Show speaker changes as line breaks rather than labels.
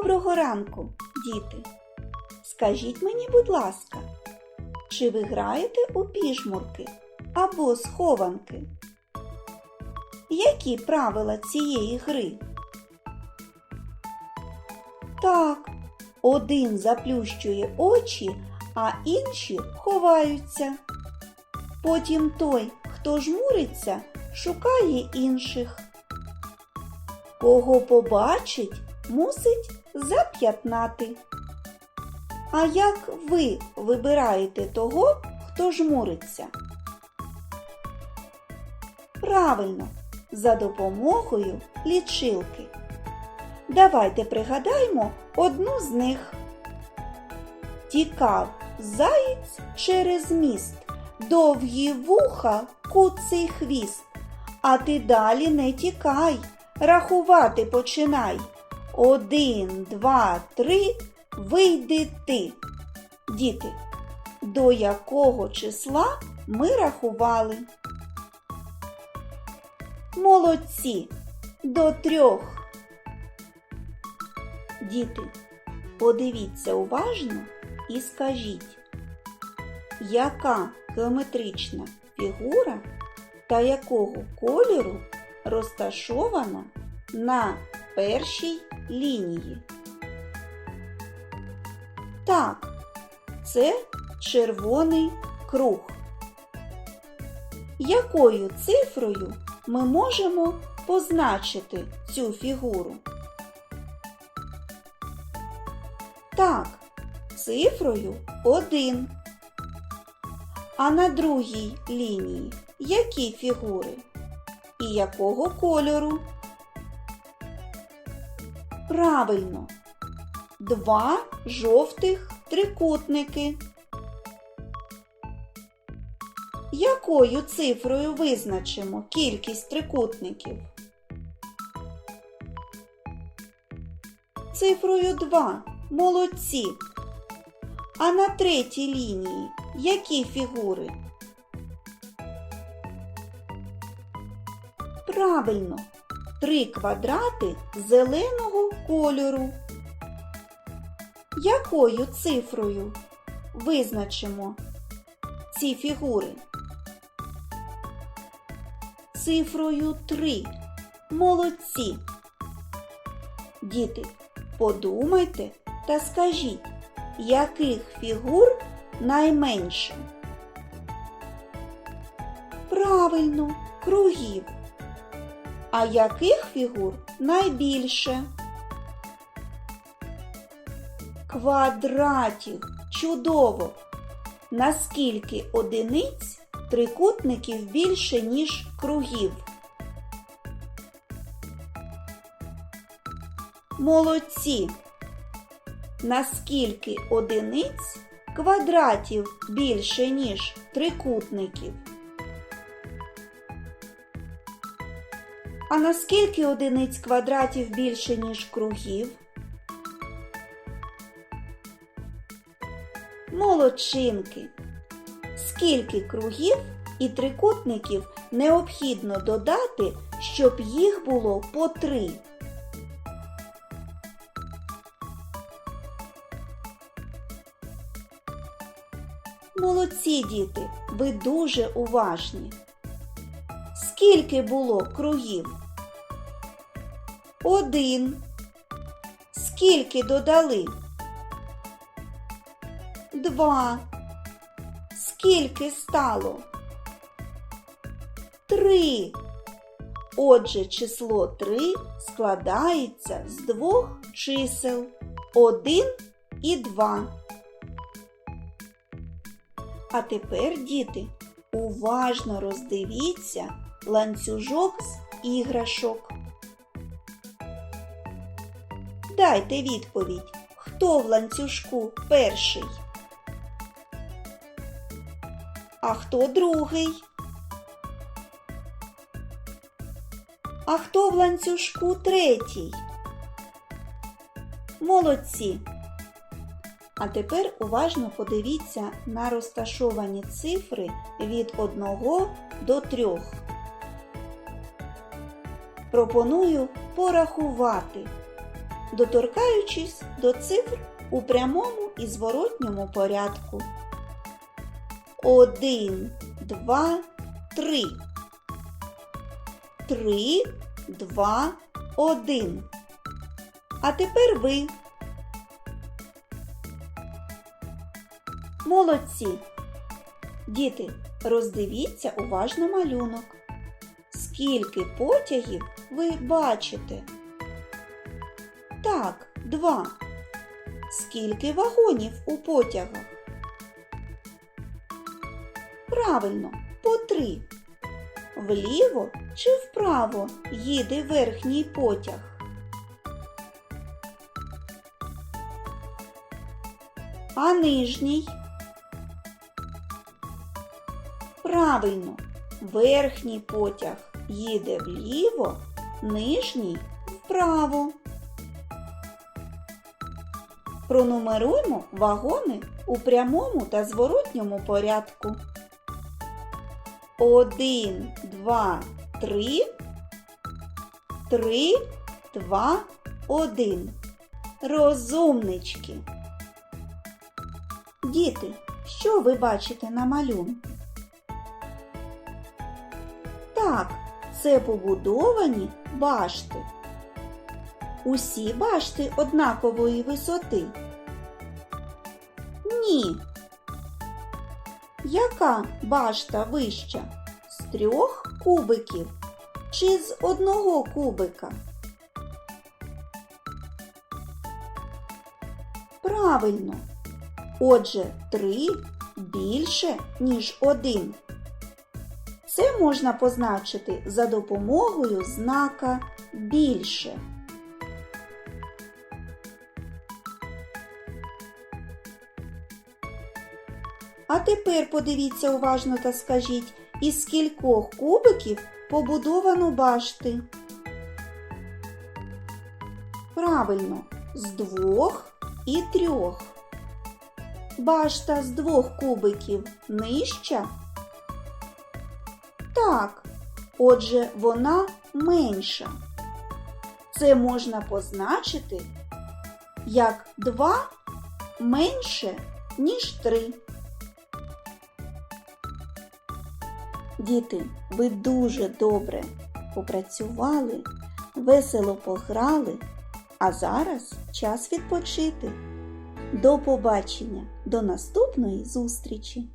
Доброго ранку, діти! Скажіть мені, будь ласка, чи ви граєте у піжмурки або схованки? Які правила цієї гри? Так, один заплющує очі, а інші ховаються. Потім той, хто жмуриться, шукає інших. Кого побачить, мусить зап'ятнати. А як ви вибираєте того, хто жмуриться? Правильно, за допомогою лічилки. Давайте пригадаємо одну з них. Тікав заєць через міст, довгі вуха, куций хвіст. А ти далі не тікай, рахувати починай. Один, два, три, вийди ти. Діти, до якого числа ми рахували? Молодці, до трьох. Діти, подивіться уважно і скажіть, яка геометрична фігура та якого кольору розташована на першій лінії? Так, це червоний круг. Якою цифрою ми можемо позначити цю фігуру? Так, цифрою 1. А на другій лінії які фігури? І якого кольору? Правильно, два жовтих трикутники. Якою цифрою визначимо кількість трикутників? Цифрою 2. Молодці. А на третій лінії які фігури? Правильно, три квадрати зеленого кольору. Якою цифрою визначимо ці фігури? Цифрою 3. Молодці. Діти, подумайте та скажіть, яких фігур найменше? Правильно, кругів. А яких фігур найбільше? Квадратів. Чудово! Наскільки одиниць трикутників більше, ніж кругів? Молодці! Наскільки одиниць квадратів більше, ніж трикутників? А наскільки одиниць квадратів більше, ніж кругів? Молодчинки! Скільки кругів і трикутників необхідно додати, щоб їх було по три? Молодці діти, ви дуже уважні. Скільки було кругів? Один. Скільки додали? Два. Скільки стало? Три. Отже, число три складається з двох чисел один і два. А тепер, діти, уважно роздивіться ланцюжок з іграшок. Дайте відповідь, хто в ланцюжку перший? А хто другий? А хто в ланцюжку третій? Молодці! А тепер уважно подивіться на розташовані цифри від 1 до 3. Пропоную порахувати, доторкаючись до цифр у прямому і зворотньому порядку. Один, два, три. Три, два, один. А тепер ви. Молодці. Діти, роздивіться уважно малюнок. Скільки потягів ви бачите? Так, два. Скільки вагонів у потягах? Правильно, по три. Вліво чи вправо їде верхній потяг? А нижній? Правильно, верхній потяг їде вліво, нижній вправо. Пронумеруймо вагони у прямому та зворотньому порядку. Один, два, три. Три, два, один. Розумнички. Діти, що ви бачите на малюнку? Так, це побудовані башти. Усі башти однакової висоти. Ні. Яка башта вища? З трьох кубиків чи з одного кубика? Правильно. Отже, три більше, ніж один. Це можна позначити за допомогою знака більше. А тепер подивіться уважно та скажіть, із скількох кубиків побудовано башти? Правильно, з двох і трьох. Башта з двох кубиків нижча? Так, отже, вона менша. Це можна позначити як 2 менше, ніж 3. Діти, ви дуже добре попрацювали, весело пограли, а зараз час відпочити. До побачення, до наступної зустрічі!